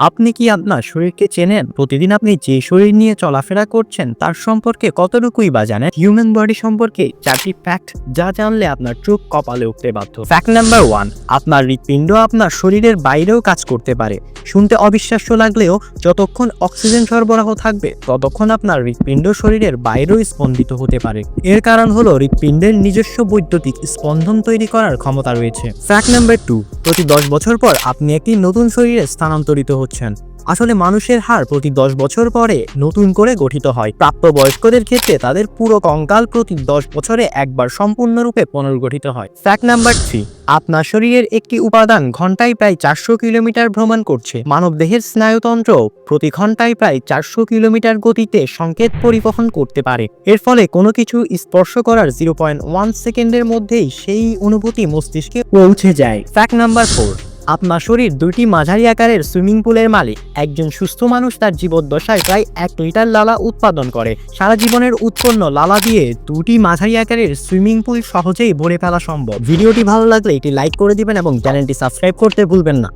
আপনি কি আপনার শরীরকে চেনেন? প্রতিদিন আপনি যে শরীর নিয়ে চলাফেরা করছেন, তার সম্পর্কে কতটুকুই বা জানেন? হিউম্যান বডি সম্পর্কে চারটি ফ্যাক্ট যা জানলে আপনার চোখ কপালে উঠতে বাধ্য। ফ্যাক্ট নাম্বার ওয়ান আপনার হৃৎপিণ্ড আপনার শরীরের বাইরেও কাজ করতে পারে। শুনতে অবিশ্বাস্য লাগলেও যতক্ষণ অক্সিজেন সরবরাহ থাকবে, ততক্ষণ আপনার হৃৎপিণ্ড শরীরের বাইরেও স্পন্দিত হতে পারে। এর কারণ হলো হৃৎপিণ্ডের নিজস্ব বৈদ্যুতিক স্পন্দন তৈরি করার ক্ষমতা রয়েছে। ফ্যাক্ট নাম্বার টু প্রতি দশ বছর পর আপনি একটি নতুন শরীরে স্থানান্তরিত হচ্ছেন আসলে মানুষের হার প্রতি দশ বছর পরে নতুন করে গঠিত হয়। প্রাপ্তবয়স্কদের ক্ষেত্রে তাদের পুরো কঙ্কাল প্রতি দশ বছরে একবার সম্পূর্ণরূপে পুনর্গঠিত হয়। ফ্যাক্ট নাম্বার থ্রি আপনার শরীরের একটি উপাদান ঘন্টায় প্রায় চারশো কিলোমিটার ভ্রমণ করছে। মানবদেহের স্নায়ুতন্ত্র প্রতি ঘন্টায় প্রায় চারশো কিলোমিটার গতিতে সংকেত পরিবহন করতে পারে। এর ফলে কোনো কিছু স্পর্শ করার জিরো পয়েন্ট ওয়ান সেকেন্ডের মধ্যেই সেই অনুভূতি মস্তিষ্কে পৌঁছে যায়। ফ্যাক্ট নাম্বার ফোর আপনার শরীর দুইটি মাঝারি আকারের সুইমিং পুলের মালিক। একজন সুস্থ মানুষ তার জীবদ্দশায় প্রায় এক লিটার লালা উৎপাদন করে। সারা জীবনের উৎপন্ন লালা দিয়ে দুটি মাঝারি আকারের সুইমিং পুল সহজেই ভরে ফেলা সম্ভব। ভিডিওটি ভালো লাগলে এটি লাইক করে দিবেন এবং চ্যানেলটি সাবস্ক্রাইব করতে ভুলবেন না।